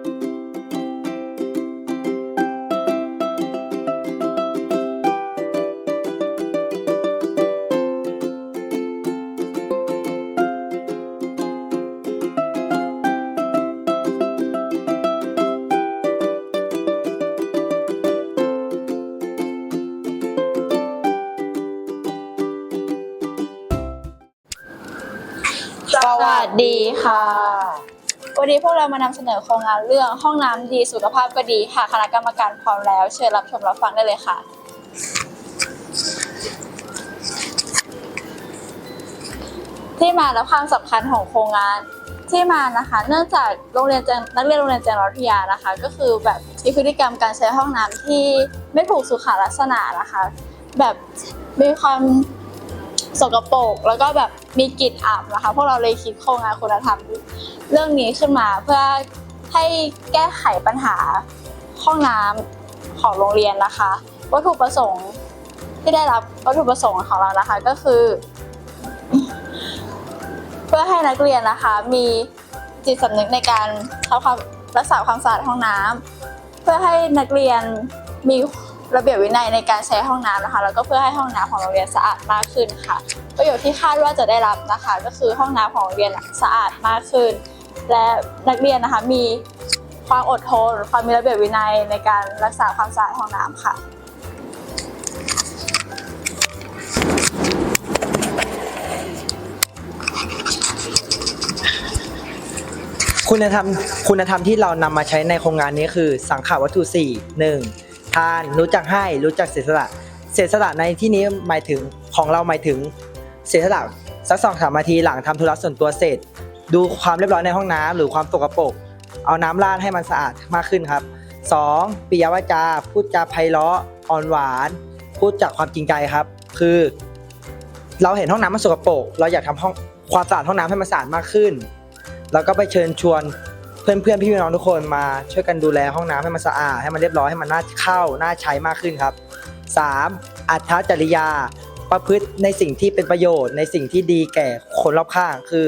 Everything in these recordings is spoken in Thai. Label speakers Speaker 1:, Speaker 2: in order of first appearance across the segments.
Speaker 1: สวัสดีค่ะ วันนี้พวกเรามานำเสนอโครงงานเรื่องห้องน้ำดีสุขภาพก็ดีค่ะคณะกรรมการพร้อมแล้ว เชิญรับชมรับฟังได้เลยค่ะ ที่มาและความสำคัญของโครงงานที่มานะคะ เนื่องจากโรงเรียนจนักเรียนโรงเรียนจังหวัดวิทยานะคะ ก็คือแบบมีพฤติกรรมการใช้ห้องน้ำที่ไม่ถูกสุขลักษณะนะคะ แบบมีความ สกปรกแล้วก็แบบมีกลิ่นอับนะคะพวกเราเลยคิดโครงงานคุณธรรมเรื่องนี้ขึ้นมาเพื่อให้แก้ไขปัญหาห้องน้ำของโรงเรียนนะคะ วัตถุประสงค์ที่ได้รับวัตถุประสงค์ของเรานะคะก็คือ เพื่อให้นักเรียนนะคะ มีจิตสำนึกในการทำความรักษาความสะอาดห้องน้ำเพื่อให้นักเรียนมี ระเบียบวินัยในการใช้ห้องน้ำนะคะ แล้วก็เพื่อให้ห้องน้ำของโรงเรียนสะอาดมากขึ้นค่ะ ประโยชน์ที่คาดว่าจะได้รับนะคะ ก็คือห้องน้ำของโรงเรียนสะอาดมากขึ้น และนักเรียนนะคะมีความอดทน ความมีระเบียบวินัยในการรักษาความสะอาดห้องน้ำค่ะ
Speaker 2: คุณธรรมคุณธรรมที่เรานำมาใช้ในโครงงานนี้คือ สังขาวัตถุ4 1. ทานรู้จักให้รู้จักเสียสละเสียสละในที่นี้หมายถึงของเราหมายถึงเสียสละสักสองสามนาทีหลังทำธุระส่วนตัวเสร็จ ดูความเรียบร้อยในห้องน้ำหรือความสกปรกเอาน้ำราดให้มันสะอาดมากขึ้นครับ 2. ปิยวาจา พูดจาไพเราะอ่อนหวาน พูดจากความจริงใจครับ คือ เราเห็นห้องน้ำมันสกปรกเราอยากทำห้องความสะอาดห้องน้ำให้มันสะอาดมากขึ้น แล้วก็ไปเชิญชวน เพื่อนๆพี่น้องทุกคนมาช่วยกันดูแลห้องน้ำให้มันสะอาดให้มันเรียบร้อยให้มันน่าเข้าน่าใช้มากขึ้นครับ 3. อัตถจริยา ประพฤติในสิ่งที่เป็นประโยชน์ในสิ่งที่ดีแก่คนรอบข้าง คือ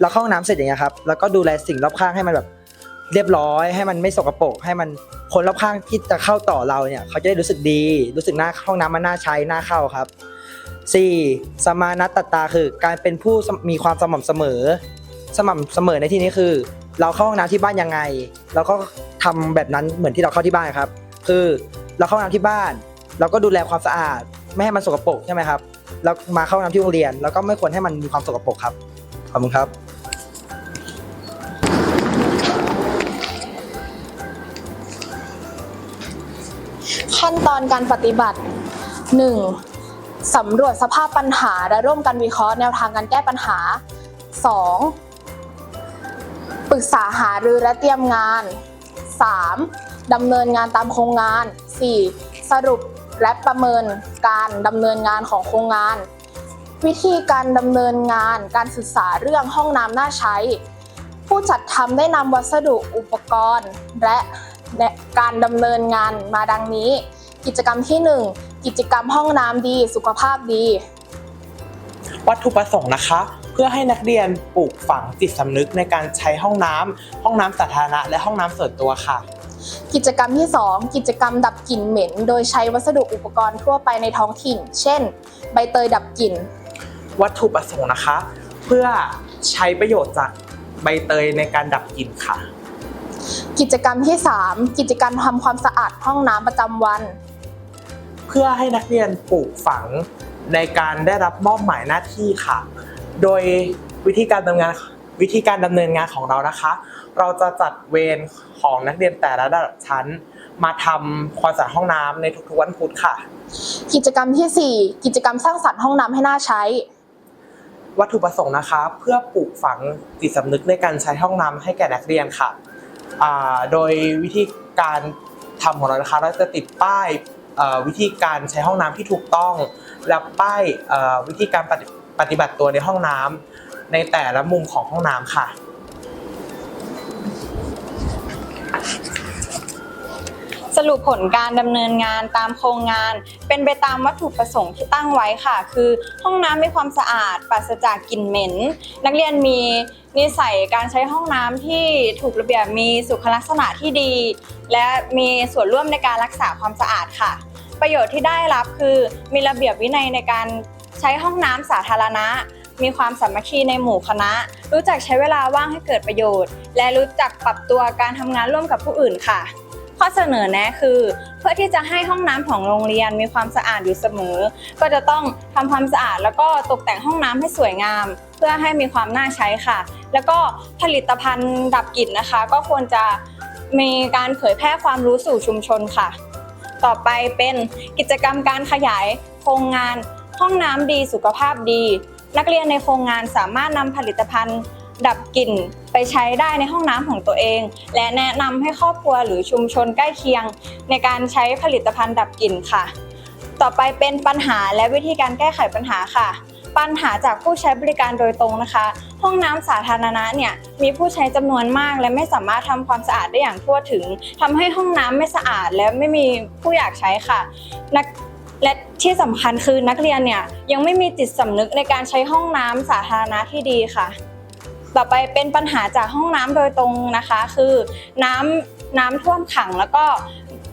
Speaker 2: เราเข้าห้องน้ำเสร็จอย่างเงี้ยครับแล้วก็ดูแลสิ่งรอบข้างให้มันแบบเรียบร้อย ให้มันไม่สกปรกให้มันคนรอบข้างที่จะเข้าต่อเราเนี่ยเขาจะได้รู้สึกดี รู้สึกน่าห้องน้ำมันน่าใช้น่าเข้าครับ 4. สมานัตตาคือการเป็นผู้มีความสม่ำเสมอ สม่ำเสมอในที่นี้คือ เราเข้าห้องน้ำที่บ้านยังไง เราก็ทำแบบนั้นเหมือนที่เราเข้าที่บ้านครับ คือเราเข้าห้องน้ำที่บ้าน เราก็ดูแลความสะอาด ไม่ให้มันสกปรกใช่ไหมครับแล้วมาเข้าห้องน้ำที่โรงเรียน แล้วก็ไม่ควรให้มันมีความสกปรกครับขอบคุณครับ
Speaker 3: ขั้นตอนการปฏิบัติ 1. สำรวจสภาพปัญหาและร่วมกันวิเคราะห์แนวทางการแก้ปัญหา 2. ปรึกษาหารือและเตรียมงาน 3. ดำเนินงานตามโครงงาน 4. สรุปและประเมินการดำเนินงานของโครงงาน วิธีการดำเนินงานการศึกษาเรื่องห้องน้ำน่าใช้ ผู้จัดทำได้นำวัสดุอุปกรณ์ และการดำเนินงานมาดังนี้ กิจกรรมที่ 1 กิจกรรมห้องน้ำดี สุขภาพดี
Speaker 4: วัตถุประสงค์นะคะ พื่อให้นักเรียนปลูกฝังจิตสำนึกในการใช้ห้องน้ำห้องน้ำสาธารณะ และห้องน้ำส่วนตัวค่ะ
Speaker 3: กิจกรรมที่ 2 กิจกรรมดับกลิ่นเหม็น โดยใช้วัสดุอุปกรณ์ทั่วไปในท้องถิ่น เช่น ใบเตยดับกลิ่น
Speaker 4: วัตถุประสงค์นะคะ เพื่อใช้ประโยชน์จากใบเตยในการดับกลิ่นค่ะ
Speaker 3: กิจกรรมที่ 3 กิจกรรมทำความสะอาดห้องน้ำประจำวัน
Speaker 4: เพื่อให้นักเรียนปลูกฝังในการได้รับมอบหมายหน้าที่ค่ะ โดยวิธีการดำเนินงานวิธีการดำเนินงานของเรานะคะ เราจะจัดเวรของนักเรียนแต่ละระดับชั้น มาทำความสะอาดห้องน้ำในทุกๆวันพุธค่ะ
Speaker 3: กิจกรรมทีสี่ 4 กิจกรรมสร้างสรรค์ห้องน้ำให้น่าใช้
Speaker 4: วัตถุประสงค์นะคะ เพื่อปลูกฝังจิตสำนึกในการใช้ห้องน้ำให้แก่นักเรียนค่ะอ่าโดยวิธีการทำของเรานะคะ เราจะติดป้ายเอ่อวิธีการใช้ห้องน้ำที่ถูกต้อง และป้ายเอ่อวิธีการปฏิ ปฏิบัติตัวในห้องน้ำในแต่ละมุมของห้องน้ำค่ะ
Speaker 1: ส
Speaker 5: รุปผลการดำเนินงานตามโครงงาน เป็นไปตามวัตถุประสงค์ที่ตั้งไว้ค่ะ คือห้องน้ำมีความสะอาดปราศจากกลิ่นเหม็น นักเรียนมีนิสัยการใช้ห้องน้ำที่ถูกระเบียบมีสุขลักษณะที่ดี และมีส่วนร่วมในการรักษาความสะอาดค่ะ ประโยชน์ที่ได้รับคือมีระเบียบวินัยในการ ใช้ห้องน้ำสาธารณะ มีความสามัคคีในหมู่คณะ รู้จักใช้เวลาว่างให้เกิดประโยชน์ และรู้จักปรับตัวการทำงานร่วมกับผู้อื่นค่ะ ข้อเสนอแนะคือ เพื่อที่จะให้ห้องน้ำของโรงเรียนมีความสะอาดอยู่เสมอ ก็จะต้องทำความสะอาดแล้วก็ตกแต่งห้องน้ำให้สวยงาม เพื่อให้มีความน่าใช้ค่ะ แล้วก็ผลิตภัณฑ์ดับกลิ่นนะคะ ก็ควรจะมีการเผยแพร่ความรู้สู่ชุมชนค่ะ ต่อไปเป็นกิจกรรมการขยายโครงงาน ห้องน้ำดีสุขภาพดี นักเรียนในโครงงานสามารถนำผลิตภัณฑ์ ดับกลิ่นไปใช้ได้ในห้องน้ำของตัวเอง และแนะนำให้ครอบครัวหรือชุมชนใกล้เคียง ในการใช้ผลิตภัณฑ์ดับกลิ่นค่ะ ต่อไปเป็นปัญหาและวิธีการแก้ไขปัญหาค่ะปัญหาจากผู้ใช้บริการโดยตรงนะคะ ห้องน้ำสาธารณะเนี่ยมีผู้ใช้จำนวนมาก และไม่สามารถทำความสะอาดได้อย่างทั่วถึงทำให้ห้องน้ำไม่สะอาดและไม่มีผู้อยากใช้ค่ะนัก และที่สำคัญคือนักเรียนเนี่ยยังไม่มีจิตสำนึกในการใช้ห้องน้ำสาธารณะที่ดีค่ะ ต่อไปเป็นปัญหาจากห้องน้ำโดยตรงนะคะ คือน้ำน้ำท่วมขังแล้วก็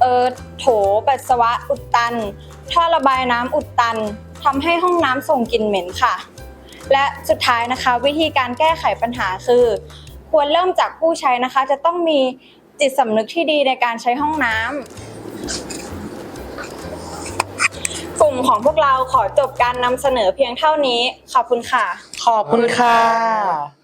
Speaker 5: เออโถปัสสาวะอุดตัน ท่อระบายน้ำอุดตันทำให้ห้องน้ำส่งกลิ่นเหม็นค่ะ และสุดท้ายนะคะ วิธีการแก้ไขปัญหาคือ ควรเริ่มจากผู้ใช้นะคะ จะต้องมีจิตสำนึกที่ดีในการใช้ห้องน้ำ กลุ่มของพวกเราขอจบการนำเสนอเพียงเท่านี้ ขอบคุณค่ะ
Speaker 4: ขอบคุณค่ะ